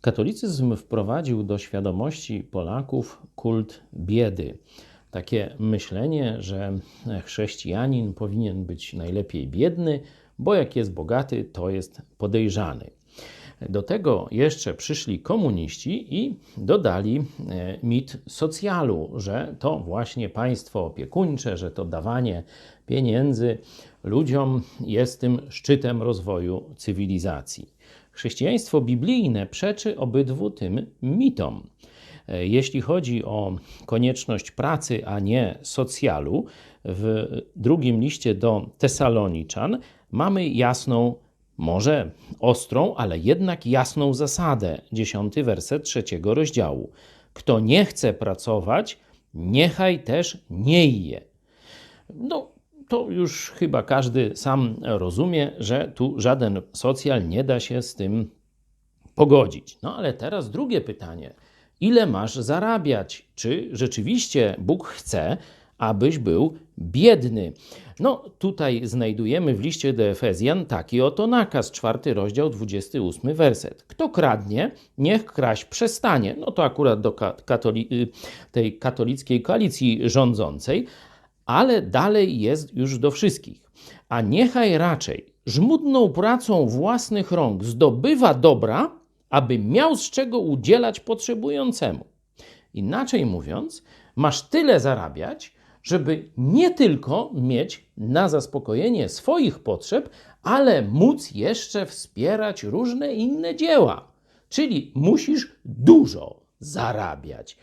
Katolicyzm wprowadził do świadomości Polaków kult biedy. Takie myślenie, że chrześcijanin powinien być najlepiej biedny, bo jak jest bogaty, to jest podejrzany. Do tego jeszcze przyszli komuniści i dodali e, mit socjalu, że to właśnie państwo opiekuńcze, że to dawanie pieniędzy ludziom jest tym szczytem rozwoju cywilizacji. Chrześcijaństwo biblijne przeczy obydwu tym mitom. E, Jeśli chodzi o konieczność pracy, a nie socjalu, w drugim liście do Tesaloniczan mamy jasną, może ostrą, ale jednak jasną zasadę. Dziesiąty werset trzeciego rozdziału. Kto nie chce pracować, niechaj też nie je. No, to już chyba każdy sam rozumie, że tu żaden socjal nie da się z tym pogodzić. No ale teraz drugie pytanie. Ile masz zarabiać? Czy rzeczywiście Bóg chce, abyś był biedny? No tutaj znajdujemy w liście do Efezjan taki oto nakaz, czwarty rozdział, 28 werset. Kto kradnie, niech kraść przestanie. No to akurat do katoli tej katolickiej koalicji rządzącej, ale dalej jest już do wszystkich. A niechaj raczej żmudną pracą własnych rąk zdobywa dobra, aby miał z czego udzielać potrzebującemu. Inaczej mówiąc, masz tyle zarabiać, żeby nie tylko mieć na zaspokojenie swoich potrzeb, ale móc jeszcze wspierać różne inne dzieła. Czyli musisz dużo zarabiać.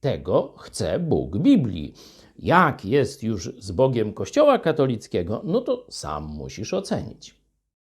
Tego chce Bóg Biblii. Jak jest już z Bogiem Kościoła katolickiego, no to sam musisz ocenić.